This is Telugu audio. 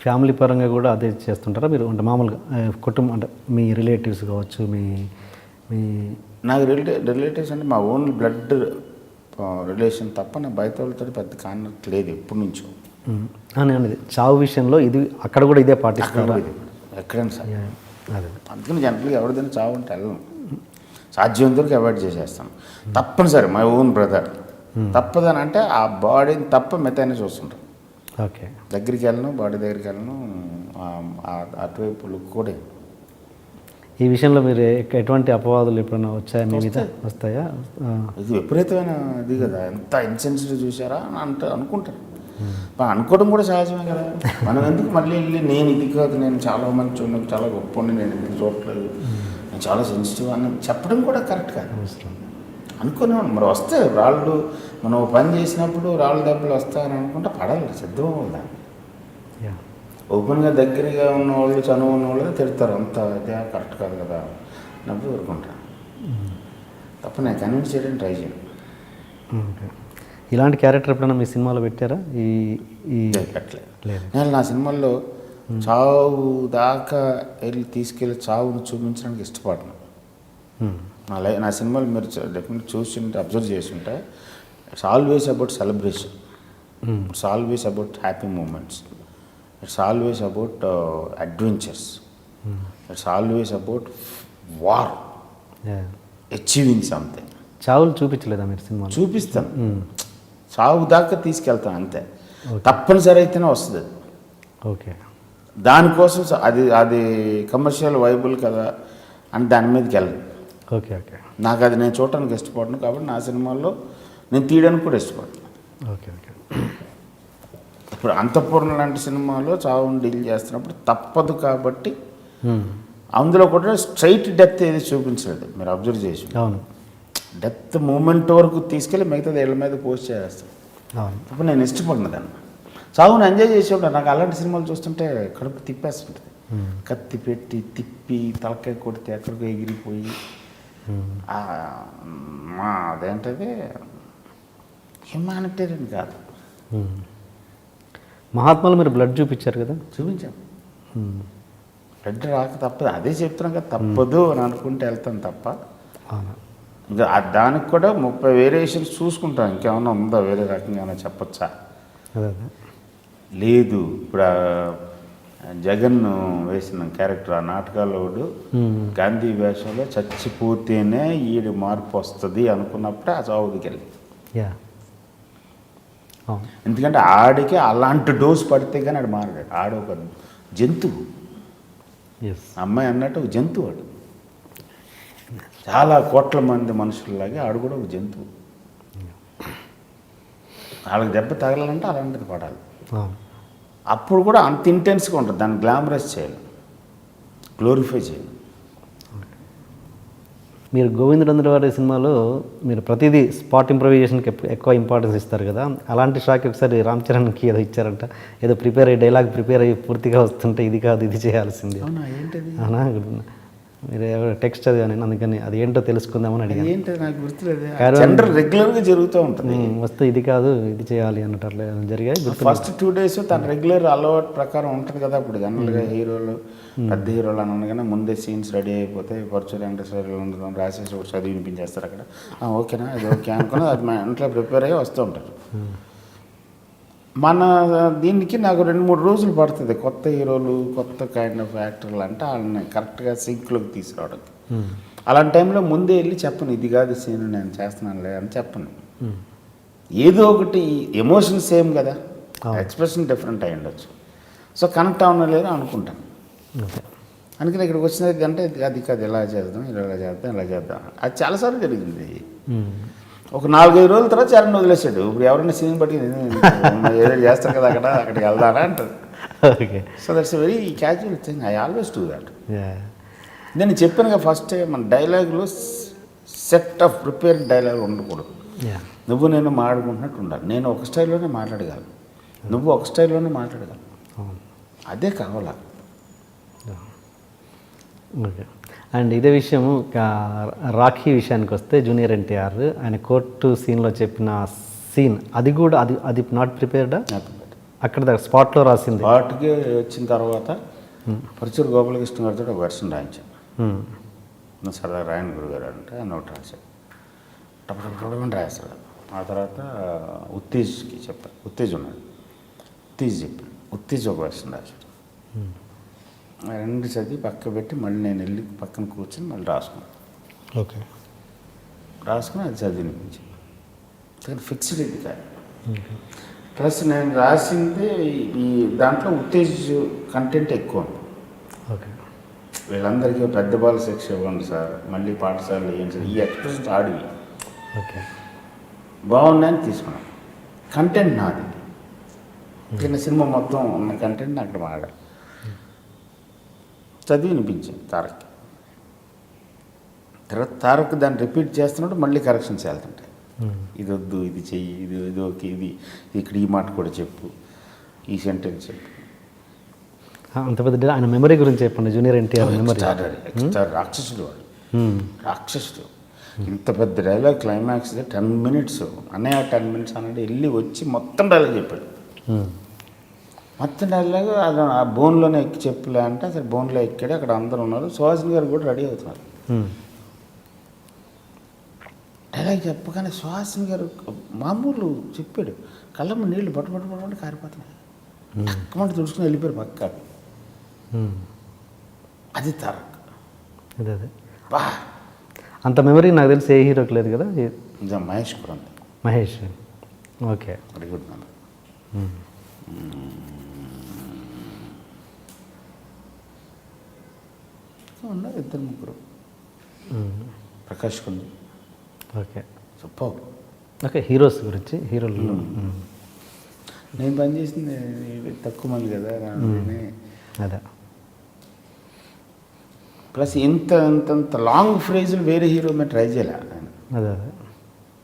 ఫ్యామిలీ పరంగా కూడా అదే చేస్తుంటారా? మీరు అంటే మామూలుగా కుటుంబం అంటే మీ రిలేటివ్స్ కావచ్చు మీ మీ నాకు రిలేటివ్ రిలేటివ్స్ అంటే మా ఓన్ బ్లడ్ రిలేషన్ తప్ప నా బయట వాళ్ళతో పెద్ద కాంటాక్ట్ లేదు ఎప్పటి నుంచో. అని అనేది చావు విషయంలో ఇది అక్కడ కూడా ఇదే పాటిస్తారా ఇది. ఎక్కడైనా సరే. అదే. అందుకని జనరల్గా ఎవరిదైనా చావు అంటే వెళ్ళను. సాధ్యం వరకు అవాయిడ్ చేసేస్తాను తప్పనిసరి మై ఓన్ బ్రదర్. తప్పదని అంటే ఆ బాడీని తప్ప మిగతాన్ని చూస్తుంటాను ఓకే. దగ్గరికి వెళ్ళను బాడీ దగ్గరికి వెళ్ళను అటువైపు లుక్ కూడా. ఈ విషయంలో మీరు ఎటువంటి అపవాదులు ఎప్పుడైనా వచ్చాయా మీ మీద? వస్తాయా. ఇది విపరీతమైన ఇది కదా. ఎంత ఇన్సెన్సిటివ్ చూసారా అని అంట అనుకుంటారు. అనుకోవడం కూడా సహజమే కదా. మనం ఎందుకు మళ్ళీ వెళ్ళి నేను ఇది కాదు నేను చాలా మంచి నాకు చాలా గొప్ప నేను ఎందుకు చూడట్లేదు. నేను చాలా సెన్సిటివ్ అని చెప్పడం కూడా కరెక్ట్ కాదు. అనుకునేవాడు మరి వస్తాయి రాళ్ళు మనం ఓ పని చేసినప్పుడు రాళ్ళు దెబ్బలు వస్తాయని అనుకుంటే పడాలి సిద్ధం యా ఓపెన్గా దగ్గరగా ఉన్న వాళ్ళు చనువు ఉన్న వాళ్ళు తిడతారు అంత అదే కరెక్ట్ కాదు కదా నవ్వు ఊరుకుంటాను తప్ప నేను కన్విన్స్ చేయడానికి ట్రై చేయను. ఇలాంటి క్యారెక్టర్ ఎప్పుడైనా మీ సినిమాలో పెట్టారా? ఈ ఈ పెట్టలేదు. నేను నా సినిమాల్లో చావు దాకా వెళ్ళి తీసుకెళ్ళి చావును చూపించడానికి ఇష్టపడను. ఉమ్, నా లై నా సినిమాలు మీరు డెఫినెట్ చూస్తుంటే అబ్జర్వ్ చేస్తుంటే it's always about celebration it's always about happy moments it's always about adventures it's always about war. Achieving something చావులు చూపించలేదా మీరు సినిమాలో? చూపిస్తాను ఉమ్, చావు దాకా తీసుకెళ్తాను అంతే. తప్పనిసరి అయితేనే వస్తుంది. ఓకే దానికోసం అది అది కమర్షియల్ వైబుల్ కదా అని దాని మీదకి వెళ్ళను. ఓకే ఓకే నాకు అది నేను చూడటానికి ఇష్టపడను కాబట్టి నా సినిమాల్లో నేను తీయడానికి కూడా ఇష్టపడను. Okay okay. ఇప్పుడు అంతఃపురం లాంటి సినిమాలో చావుని డీల్ చేస్తున్నప్పుడు తప్పదు కాబట్టి అందులో కూడా స్ట్రైట్ డెత్ ఏది చూపించలేదు మీరు అబ్జర్వ్ చేసి. అవును. డెత్ మూమెంట్ వరకు తీసుకెళ్ళి మిగతాది ఏళ్ళ మీద పోస్ట్ చేస్తాను అవును. అప్పుడు నేను ఇష్టపడిన దాన్ని. చావుని ఎంజాయ్ చేసి ఉంటాను నాకు అలాంటి సినిమాలు చూస్తుంటే కడుపు తిప్పేస్తుంటుంది. కత్తి పెట్టి తిప్పి తలకాయ కొడితే ఎక్కడికో ఎగిరిపోయి మా అదేంటది? హ్యుమానిటేరియన్ కాదు. మహాత్మాలు మీరు బ్లడ్ చూపించారు కదా? చూపించాం. బ్లడ్ రాక తప్పదు. అదే చెప్తున్నాం కదా తప్పదు అని అనుకుంటే వెళ్తాను తప్ప. ఇంకా దానికి కూడా ముప్పై వేరియేషన్స్ చూసుకుంటాం. ఇంకేమన్నా ఉందా వేరే రకంగా ఏమైనా చెప్పచ్చా? లేదు. ఇప్పుడు జగన్ వేసిన క్యారెక్టర్ ఆ నాటకాలోడు గాంధీ వేషంలో చచ్చిపోతేనే ఈడు మార్పు వస్తుంది అనుకున్నప్పుడే ఆ చావుకి వెళ్ళి ఎందుకంటే ఆడికి అలాంటి డోస్ పడితే కానీ ఆడు మారడు. ఆడు ఒక జంతువు. అమ్మాయి అన్నట్టు ఒక జంతువు ఆడు. చాలా కోట్ల మంది మనుషుల్లాగే ఆడు కూడా ఒక జంతువు. వాళ్ళకి దెబ్బ తగలాలంటే అలాంటిది పడాలి. అప్పుడు కూడా అంత ఇంటెన్స్గా ఉంటుంది. దాన్ని గ్లామరస్ చేయాలి. గ్లోరిఫై చేయాలి. మీరు గోవిందరంద్ర వారి సినిమాలో మీరు ప్రతిదీ స్పాట్ ఇంప్రవైజేషన్కి ఎక్కువ ఇంపార్టెన్స్ ఇస్తారు కదా. అలాంటి షాక్ ఒకసారి రామ్ చరణ్కి ఏదో ఇచ్చారంట. ఏదో ప్రిపేర్ అయ్యి డైలాగ్ ప్రిపేర్ అయ్యి పూర్తిగా వస్తుంటే ఇది కాదు ఇది చేయాల్సింది. అవునా? మీరు ఎవరో టెక్స్ట్ చదివాను నేను అందుకని అది ఏంటో తెలుసుకుందామని అడిగాను. ఏంటది నాకు గుర్తులేదు. రెగ్యులర్గా జరుగుతూ ఉంటుంది. వస్తే ఇది కాదు ఇది చేయాలి అన్నట్టు అట్లా జరిగాయి గుర్తు ఫస్ట్ టూ డేస్ తన రెగ్యులర్ అలవాటు ప్రకారం ఉంటుంది కదా అప్పుడు జనరల్గా హీరోలు పెద్ద హీరోలు అని అనగానే ముందే సీన్స్ రెడీ అయిపోతే పరచూరి వెంకటేశ్వర ఉండడం రాసేసి ఒకటి చదివి వినిపించేస్తారు అక్కడ. "ఆ, ఓకేనా అది ఓకే అనుకుని అది మా ఇంట్లో ప్రిపేర్ అయ్యి వస్తూ ఉంటారు. మన దీనికి నాకు రెండు మూడు రోజులు పడుతుంది. కొత్త హీరోలు కొత్త కైండ్ ఆఫ్ యాక్టర్లు అంటే వాళ్ళని కరెక్ట్గా సింక్లోకి తీసుకురావడానికి అలాంటి టైంలో ముందే వెళ్ళి చెప్పను ఇది కాదు సీన్ నేను చేస్తున్నానులే అని చెప్పను. ఏదో ఒకటి ఎమోషన్ సేమ్ కదా. ఎక్స్ప్రెషన్ డిఫరెంట్ అయి ఉండొచ్చు. సో కనెక్ట్ అవ్వడం లేదు అనుకుంటాను. అందుకని ఇక్కడికి వచ్చినది అంటే అది కాదు ఇలా చేద్దాం ఇలా చేద్దాం ఇలా చేద్దాం. అది చాలాసార్లు జరిగింది. ఒక నాలుగైదు రోజుల తర్వాత చరణ్ వదిలేసాడు ఇప్పుడు ఎవరైనా సీన్ బట్టి ఏదో చేస్తారు కదా అక్కడ అక్కడికి వెళ్దానా అంటారు. Okay. So that's very casual thing I always do that నేను చెప్పాను కదా ఫస్ట్ మన డైలాగ్లో సెట్ ఆఫ్ ప్రిపేర్డ్ డైలాగ్ ఉండకూడదు. నువ్వు నేను మాట్లాడుకుంటున్నట్టు ఉండాలి. నేను ఒక స్టైల్లోనే మాట్లాడగలను. నువ్వు ఒక స్టైల్లోనే మాట్లాడగలను. అవును అదే కావాలా? ఓకే అండ్ ఇదే విషయం రాఖీ విషయానికి వస్తే జూనియర్ ఎన్టీఆర్ ఆయన కోర్టు సీన్లో చెప్పిన సీన్ అది కూడా అది అది నాట్ ప్రిపేర్డా అక్కడ దాకా స్పాట్లో రాసింది. వాటికి వచ్చిన తర్వాత పరుచూరు గోపాలకృష్ణ గారితో ఒక వెర్షన్ రాయించాను. నా సరదా రాయన్ గురుగారు అంటే ఆ నోట్ రాశాడు టపటపటమని రాశాడు ఆ తర్వాత ఉత్తేజ్కి చెప్పాను ఉత్తేజ్ ఉన్నాడు. ఉత్తేజ్ చెప్పాను ఉత్తేజ్ ఒక వెర్షన్ రాశాడు. రెండు చదివి పక్క పెట్టి మళ్ళీ నేను వెళ్ళి పక్కన కూర్చొని మళ్ళీ రాసుకున్నాను ఓకే. రాసుకుని అది చదివినిపించి కానీ ఫిక్స్డ్ ఇది కాదు. ప్లస్ నేను రాసింది ఈ దాంట్లో ఉత్తేజ్ కంటెంట్ ఎక్కువ. ఓకే. వీళ్ళందరికీ పెద్ద బాల శిక్ష ఇవ్వండి సార్. మళ్ళీ పాఠశాలలు ఏంటి సార్ ఈ ఎక్స్ప్రెషన్ ఆడివి ఓకే. బాగున్నాయని తీసుకున్నాం కంటెంట్ నాది. చిన్న సినిమా మొత్తం ఉన్న కంటెంట్ అక్కడ వాడాలి చదివి వినిపించింది తారక్ తర్వాత తారక్ దాన్ని రిపీట్ చేస్తున్నప్పుడు మళ్ళీ కరెక్షన్స్ వెళ్తుంటాయి. ఇది వద్దు ఇది చెయ్యి ఇది ఇది ఓకే ఇది ఇక్కడ ఈ మాట కూడా చెప్పు ఈ సెంటెన్స్ చెప్పు. అంత పెద్ద ఆయన మెమరీ గురించి చెప్పండి జూనియర్ ఎన్టీఆర్ మెమరీ. రాక్షసుడు వాడు. రాక్షసుడు. ఇంత పెద్ద డైలాగ్ క్లైమాక్స్ టెన్ మినిట్స్ అన్నయ్య టెన్ మినిట్స్ అన్నట్టు వెళ్ళి వచ్చి మొత్తం డైలాగ్ చెప్పాడు. ఉమ్. మొత్తం డైలాగ్ అది ఆ బోన్లోనే ఎక్కి చెప్పలే అంటే అసలు బోన్లో ఎక్కాడు అక్కడ అందరూ ఉన్నారు. సుహాసిని గారు కూడా రెడీ అవుతున్నారు. డైలాగ్ చెప్పగానే సుహాసిని గారు మామూలు చెప్పాడు. కళ్ళమ్మ నీళ్ళు పట్టు పట్టు పట్టు కారిపోతున్నాయి. అక్కమంటే తుడుచుకుని వెళ్ళిపోయారు పక్క. అది తారక్ అదే అదే. బా. అంత మెమరీ నాకు తెలిసి ఏ హీరోకి లేదు కదా? మహేష్ కూడా ఉంది. మహేష్. ఓకే. వెరీ మ్యామ్ ఉన్నారు ఇద్దరు ముగ్గురు. ప్రకాష్ కొంది ఓకే. చెప్పవు ఓకే హీరోస్ గురించి హీరోలు. నేను పనిచేసింది తక్కువ మంది కదా అదే. ప్లస్ ఇంత ఇంత లాంగ్ ఫ్రేజులు వేరే హీరో మీద ట్రై చేయలే అదే అదే.